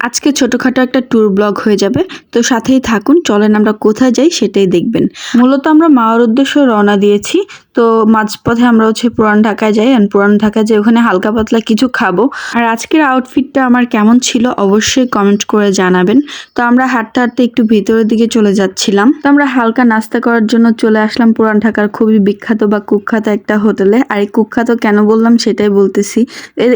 আজকে ছোটখাটো একটা ট্যুর ব্লগ হয়ে যাবে, তো সাথেই থাকুন, চলেন আমরা কোথায় যাই সেটাই দেখবেন। মূলত আমরা মাওয়ার উদ্দেশ্যে রওনা দিয়েছি তো মাঝপথে আমরা হচ্ছে পুরান ঢাকায় যাই আর পুরান ঢাকায় যাই ওখানে হালকা পাতলা কিছু খাব। আর আজকের আউটফিটটা আমার কেমন ছিল অবশ্যই কমেন্ট করে জানাবেন। তো আমরা হাঁটতে হাঁটতে একটু ভিতরের দিকে চলে যাচ্ছিলাম। তো আমরা হালকা নাস্তা করার জন্য চলে আসলাম পুরান ঢাকার খুবই বিখ্যাত বা কুখ্যাত একটা হোটেলে। আর এই কুখ্যাত কেন বললাম সেটাই বলতেছি।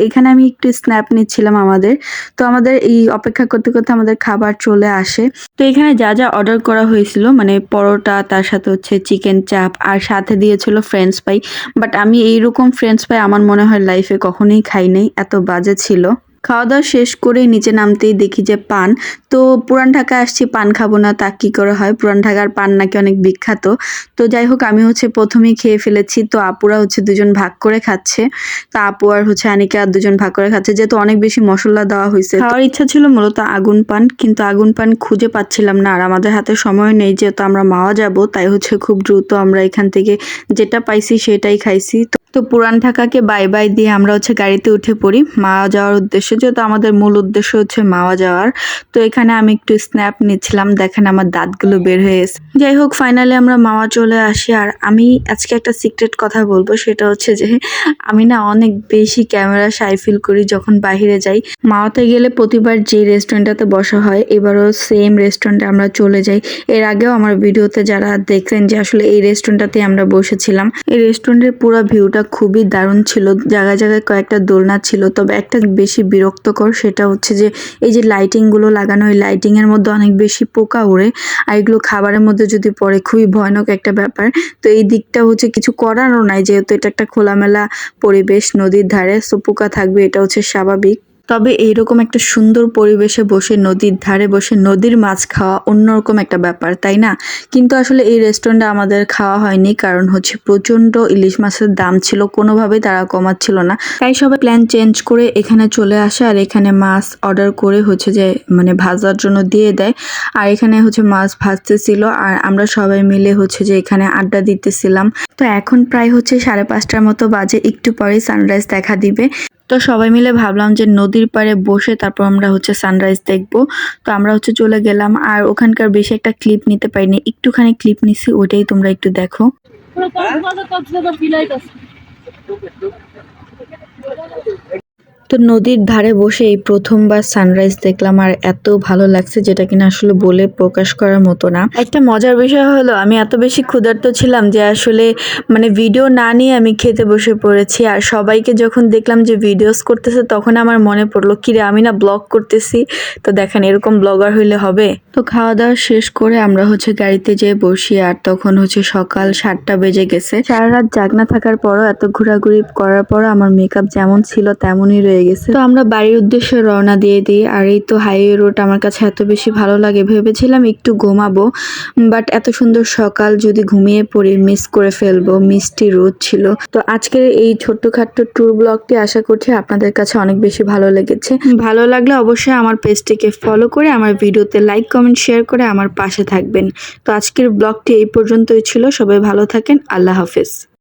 এখানে আমি একটু স্ন্যাপ নিচ্ছিলাম আমাদের। তো আমাদের এই অপেক্ষা করতে করতে আমাদের খাবার চলে আসে। তো এখানে যা যা অর্ডার করা হয়েছিল মানে পরোটা, তার সাথে হচ্ছে চিকেন চাপ আর সাথে দিয়েছিল ফ্রেঞ্চ পাই বাট আমি এইরকম ফ্রেন্ডস পাই, আমার মনে হয় লাইফে কখনোই খাই নাই, এত বাজে ছিল। খাওয়া দাওয়া শেষ করে নিচে নামতেই দেখি যে পান। তো পুরান ঢাকা আসছি, পান খাব না, তা কি করে হয়? পুরান ঢাকার পান নাকি অনেক বিখ্যাত। তো যাই হোক, আমি হচ্ছে প্রথমেই খেয়ে ফেলেছি। তো আপুরা হচ্ছে দুজন ভাগ করে খাচ্ছে। তা আপু আর হচ্ছে আনিকা আর দুজন ভাগ করে খাচ্ছে। যেহেতু অনেক বেশি মশলা দেওয়া হয়েছে খাওয়ার ইচ্ছা ছিল মূলত আগুন পান। কিন্তু আগুন পান খুঁজে পাচ্ছিলাম না। আর আমাদের হাতে সময় নেই, যেহেতু আমরা মাওয়া যাব, তাই হচ্ছে খুব দ্রুত আমরা এখান থেকে যেটা পাইছি সেটাই খাইছি। তো তো পুরান ঢাকাকে বাই বাই দিয়ে আমরা হচ্ছে গাড়িতে উঠে পড়ি মাওয়া যাওয়ার উদ্দেশ্যে, যেহেতু আমাদের মূল উদ্দেশ্য হচ্ছে মাওয়া যাওয়ার। তো এখানে আমি একটু স্ন্যাপ নিচ্ছিলাম, দেখেন আমার দাঁতগুলো বের হয়ে গেছে। যাই হোক ফাইনালি আমরা মাওয়া চলে আসি, আর আমি আজকে একটা সিক্রেট কথা বলব, সেটা হচ্ছে যে আমি না অনেক বেশি ক্যামেরা সাই ফিল করি যখন বাইরে যাই। মাওয়াতে গেলে প্রতিবার যে রেস্টুরেন্টটাতে বসা হয়, এবারও সেম রেস্টুরেন্টে আমরা চলে যাই। এর আগেও আমার ভিডিওতে যারা দেখলেন যে আসলে এই রেস্টুরেন্টটাতে আমরা বসেছিলাম, এই রেস্টুরেন্টের পুরো ভিউটা খুবই দারুণ ছিল। জায়গায় জায়গায় কয়েকটা দোলনা ছিল। তবে একটা বেশি বিরক্তকর সেটা হচ্ছে যে, এই যে লাইটিংগুলো লাগানো, ওই লাইটিংয়ের মধ্যে অনেক বেশি পোকা উড়ে আর এগুলো খাবারের মধ্যে যদি পড়ে, খুবই ভয়ানক একটা ব্যাপার। তো এই দিকটা হচ্ছে কিছু করারও নাই, যেহেতু এটা একটা খোলামেলা পরিবেশ, নদীর ধারে সো পোকা থাকবে, এটা হচ্ছে স্বাভাবিক। তবে এইরকম একটা সুন্দর পরিবেশে বসে, নদীর ধারে বসে, নদীর মাছ খাওয়া অন্যরকম একটা ব্যাপার, তাই না? কিন্তু আসলে এই রেস্টুরেন্টে আমাদের খাওয়া হয়নি, কারণ হচ্ছে প্রচণ্ড ইলিশ মাছের দাম ছিল, কোনোভাবেই তারা কমাচ্ছিল না। তাই সবাই প্ল্যান চেঞ্জ করে এখানে চলে আসে, আর এখানে মাছ অর্ডার করে হচ্ছে যে মানে ভাজার জন্য দিয়ে দেয়। আর এখানে হচ্ছে মাছ ভাজতেছিল, আর আমরা সবাই মিলে হচ্ছে যে এখানে আড্ডা দিতেছিলাম। তো এখন প্রায় হচ্ছে সাড়ে পাঁচটার মতো বাজে, একটু পরেই সানরাইজ দেখা দিবে। তো সবাই মিলে ভাবলাম যে নদীর পাড়ে বসে তারপর আমরা হচ্ছে সানরাইজ দেখব। তো আমরা হচ্ছে চলে গেলাম আর ওখানকার বেশি একটা ক্লিপ নিতে পারিনি। একটুখানি ক্লিপ নিছি ওটাই তোমরা একটু দেখো। তো নদীর ধারে বসে এই প্রথমবার সানরাইজ দেখলাম, আর এত ভালো লাগছে যেটা কিনা আসলে বলে প্রকাশ করার মতো না। একটা মজার বিষয় হলো, আমি এত বেশি ক্ষুধার্ত ছিলাম যে আসলে মানে ভিডিও না নিয়ে আমি খেতে বসে পড়েছি, আর সবাইকে যখন দেখলাম যে ভিডিওস করতেছে, তখন আমার মনে পড়ল, কিরে, আমি না ব্লগ করতেছি। তো দেখেন, এরকম ব্লগার হইলে হবে। তো খাওয়া দাওয়া শেষ করে আমরা হচ্ছে গাড়িতে যেয়ে বসি, আর তখন হচ্ছে সকাল সাতটা বেজে গেছে। সারা রাত জাগনা থাকার পরও, এত ঘোরাঘুরি করার পরও আমার মেকআপ যেমন ছিল, তেমনই রয়ে গেছে। তো আমরা বাড়ির উদ্দেশ্যে রওনা দিয়ে দিই। আর এই তো হাইওয়ে রোড আমার কাছে এত বেশি ভালো লাগে। ভেবেছিলাম একটু ঘুমাবো, বাট এত সুন্দর সকাল, যদি ঘুমিয়ে পড়ি মিস করে ফেলব। মিষ্টি রোদ ছিল। তো আজকের এই ছোট্টখাট্ট ট্যুর ব্লগটি আশা করছি আপনাদের কাছে অনেক বেশি ভালো লেগেছে। ভালো লাগলে অবশ্যই আমার পেজটিকে ফলো করে, আমার ভিডিওতে লাইক কমেন্ট শেয়ার করে আমার পাশে থাকবেন। তো আজকের ব্লগটি এই পর্যন্তই ছিল। সবাই ভালো থাকেন। আল্লাহ হাফেজ।